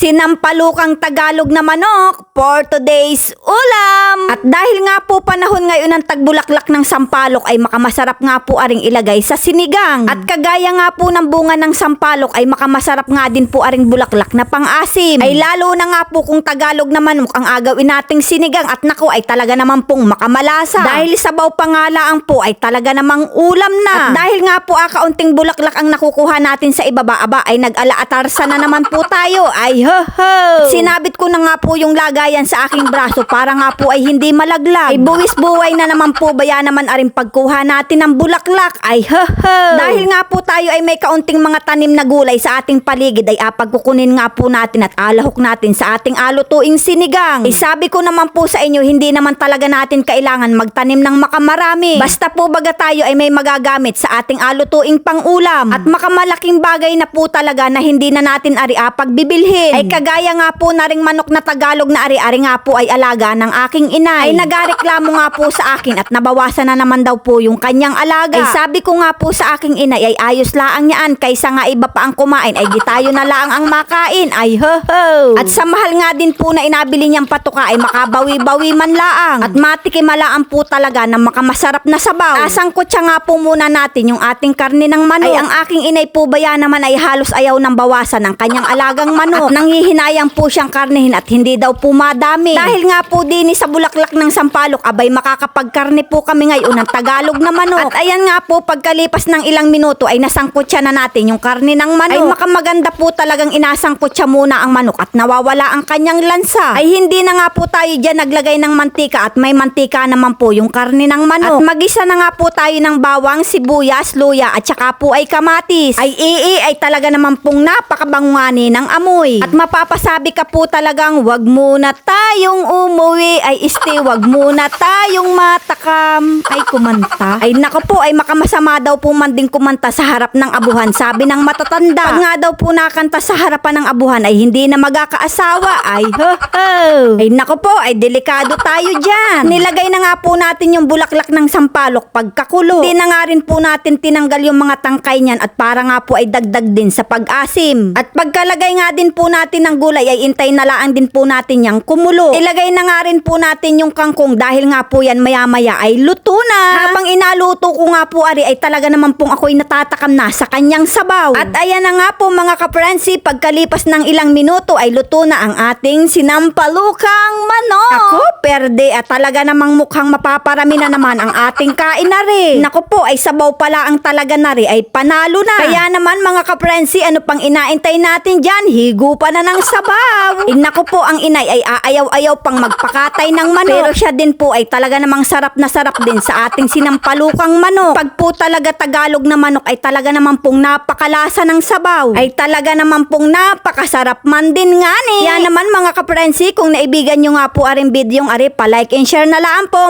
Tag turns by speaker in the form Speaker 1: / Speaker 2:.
Speaker 1: sinampalukang Tagalog na manok for today's ulam. At dahil nga po panahon ngayon ng tagbulaklak ng sampalok ay makamasarap nga po aring ilagay sa sinigang. At kagaya nga po ng bunga ng sampalok ay makamasarap nga din po aring bulaklak na pang-asim. Ay lalo na nga po kung Tagalog na manok ang agawin nating sinigang at nako ay talaga naman pong makamalasa. Dahil sabaw pa nga laang po ay talaga namang ulam na. At dahil nga po akaunting bulaklak ang nakukuha natin sa ibaba-aba ay nag-alaatarsa na naman po tayo. Ay ho ho! Sinabit ko na nga po yung lagayan sa aking braso para nga po ay hindi malaglag. Ay buwis buhay na naman po baya naman aring pagkuha natin ng bulaklak. Ay ho ho! Dahil nga po tayo ay may kaunting mga tanim na gulay sa ating paligid ay apagkukunin nga po natin at alahok natin sa ating alutuing sinigang. Ay sabi ko naman po sa inyo hindi naman talaga natin kailangan magtanim ng makamarami. Basta po baga tayo ay may magagamit sa ating alutuing pangulam. At makamalaking bagay na po talaga na hindi na natin ari apagbibilhin. Ay kagaya nga po na ring manok na Tagalog na ari-ari nga po ay alaga ng aking inay. Ay nagareklamo nga po sa akin at nabawasan na naman daw po yung kanyang alaga. Ay sabi ko nga po sa aking inay ay ayos laang niyaan kaysa nga iba pa ang kumain ay di tayo na laang ang makain. Ay ho ho. At sa mahal nga din po na inabili niyang patuka ay makabawi-bawi man laang. At matikimalaan po talaga ng makamasarap na sabaw. Asangkot siya nga po muna natin yung ating karne ng manok. Ay ang aking inay po baya naman ay halos ayaw ng bawasan ng kanyang alagang manok. At nanghihinayang po siyang karnehin at hindi daw po madami. Dahil nga po din sa bulaklak ng sampalok abay makakapagkarne po kami ngayon ng Tagalog na manok. At ayan nga po pagkalipas ng ilang minuto ay nasangkot siya na natin yung karne ng manok. Ay makamaganda po talagang inasangkot siya muna ang manok at nawawala ang kanyang lansa. Ay hindi na nga po tayo dyan naglagay ng mantika at may mantika naman po yung karne ng manok. At magisa na nga po tayo ng bawang, sibuyas, luya at saka po ay kamatis. Ay ii ay talaga naman pong napakabangungani ng amoy. At mapapasabi ka po talagang wag muna tayong umuwi ay este wag muna tayong matakam ay kumanta. Ay nako po ay makamasama daw po man din kumanta sa harap ng abuhan sabi ng matatanda. Pag nga daw po nakanta sa harapan ng abuhan ay hindi na magkakaasawa ay ho ho. Ay nako po ay delikado tayo dyan. Nilagay na nga po natin yung bulaklak ng sampalok pagkakulo. Hindi na nga rin po natin tinanggal yung mga tangkay niyan at para nga po ay dagdag din sa pag-asim. At pagkalagay nga din po natin ng gulay ay intay na laang din po natin yung kumulo. Ilagay na nga rin po natin yung kangkong dahil nga po yan maya-maya ay luto na. Habang inaluto ko nga po ari ay talaga naman pong ako'y natatakam na sa kanyang sabaw. At ayan na nga po mga kaprensi, pagkalipas ng ilang minuto ay luto na ang ating sinampalukang manok. Ako, perde at talaga namang mukhang mapaparami na naman ang ating kain na rin. Nako po, ay sabaw pala ang talaga na rin ay panalo na. Kaya naman mga kaprensi, ano pang inaintay natin dyan? Higo pa na ng sabaw. Eh, nako po, ang inay ay aayaw-ayaw pang magpakatay ng manok. Pero siya din po ay talaga namang sarap na sarap din sa ating sinampalukang manok. Pag po talaga Tagalog na manok ay talaga naman pong napakalasa ng sabaw. Ay talaga naman pong napakasarap man din nga ni. Yan naman mga kaprensi, kung naibigan nyo nga po aring video yung ari, pa-like and share na lang po.